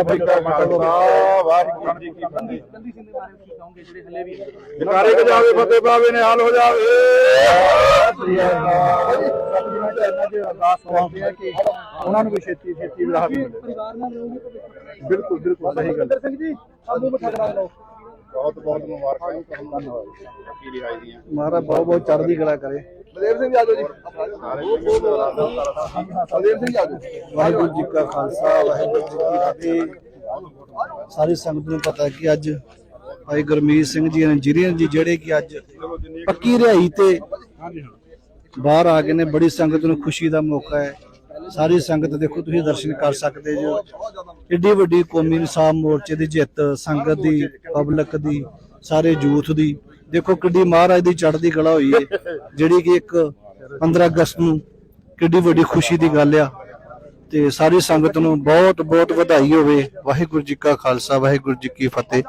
ਵਾਹਿਗੁਰੂ ਜੀ ਕਾ ਖਾਲਸਾ ਵਾਹਿਗੁਰੂ ਜੀ। ਕੀ ਫਤਿਹ ਕੰਦੀ ਸਿੰਘ ਦੇ ਬਾਰੇ ਕੀ ਕਹੋਗੇ ਜਿਹੜੇ ਹਲੇ ਵੀ ਜਕਾਰੇ ਕੇ ਜਾਵੇ ਫਤਿਹ ਪਾਵੇ ਨੇ ਹਾਲ ਹੋ ਜਾਵੇ। ਉਹਨਾਂ ਨੂੰ ਵੀ ਛੇਤੀ ਛੇਤੀ ਰਾਹਤ ਮਿਲੇ। ਪਰਿਵਾਰ ਨਾਲ ਰਹੋਗੇ ਤਾਂ ਬਿਲਕੁਲ ਬਿਲਕੁਲ ਸਹੀ ਗੱਲ। ਸਿੰਘ ਜੀ ਆਬੂ ਮਠਾ ਕਰਾ ਲਓ। ਬਹੁਤ ਬਹੁਤ ਮੁਬਾਰਕਾਂ ਜੀ ਧੰਨਵਾਦ। ਕੀ ਲਿਹਾਈ ਦੀਆਂ ਮਹਾਰਾਜ ਬਹੁਤ ਬਹੁਤ ਚੜ੍ਹਦੀ ਕਲਾ ਕਰੇ। ਬਲਦੇਵ ਸਿੰਘ ਆਜੋ ਜੀ। ਬਲਦੇਵ ਸਿੰਘ ਆਜੋ ਵਾਹਿਗੁਰੂ ਜੀ ਕਾ ਖਾਲਸਾ ਵਾਹਿਗੁਰੂ ਜੀ ਕੀ ਫਤਿਹ। ਸਾਰੀ ਸੰਗਤ ਨੂੰ ਪਤਾ ਹੈ ਕਿ ਅੱਜ ਭਾਈ ਗੁਰਮੀਤ ਸਿੰਘ ਜੀ ਇੰਜੀਨੀਅਰ ਜੀ ਜਿਹੜੇ ਕਿ ਅੱਜ ਪੱਕੀ ਰਿਹਾਈ ਤੇ ਬਾਹਰ ਆ ਗਏ ਨੇ ਬੜੀ ਸੰਗਤ ਨੂੰ ਖੁਸ਼ੀ ਦਾ ਮੌਕਾ ਹੈ। ਸਾਰੀ ਸੰਗਤ ਦੇਖੋ ਤੁਸੀਂ ਦਰਸ਼ਨ ਕਰ ਸਕਦੇ ਜੋ। ਏਡੀ ਵੱਡੀ ਕੌਮੀ ਇਨਸਾਫ ਮੋਰਚੇ ਦੀ ਜਿੱਤ ਸੰਗਤ ਦੀ ਪਬਲਿਕ ਦੀ ਸਾਰੇ ਯੂਥ ਦੀ। ਦੇਖੋ ਕਿੱਡੀ ਮਹਾਰਾਜ ਦੀ ਚੜ੍ਹਦੀ ਕਲਾ ਹੋਈ ਹੈ ਜਿਹੜੀ ਕਿ ਇੱਕ 15 ਅਗਸਤ ਨੂੰ ਕਿੱਡੀ ਵੱਡੀ ਖੁਸ਼ੀ ਦੀ ਗੱਲ ਆ। ਤੇ ਸਾਰੀ ਸੰਗਤ ਨੂੰ ਬਹੁਤ ਬਹੁਤ ਵਧਾਈ ਹੋਵੇ। ਵਾਹਿਗੁਰੂ ਜੀ ਕਾ ਖਾਲਸਾ, ਵਾਹਿਗੁਰੂ ਜੀ ਕੀ ਫਤਿਹ।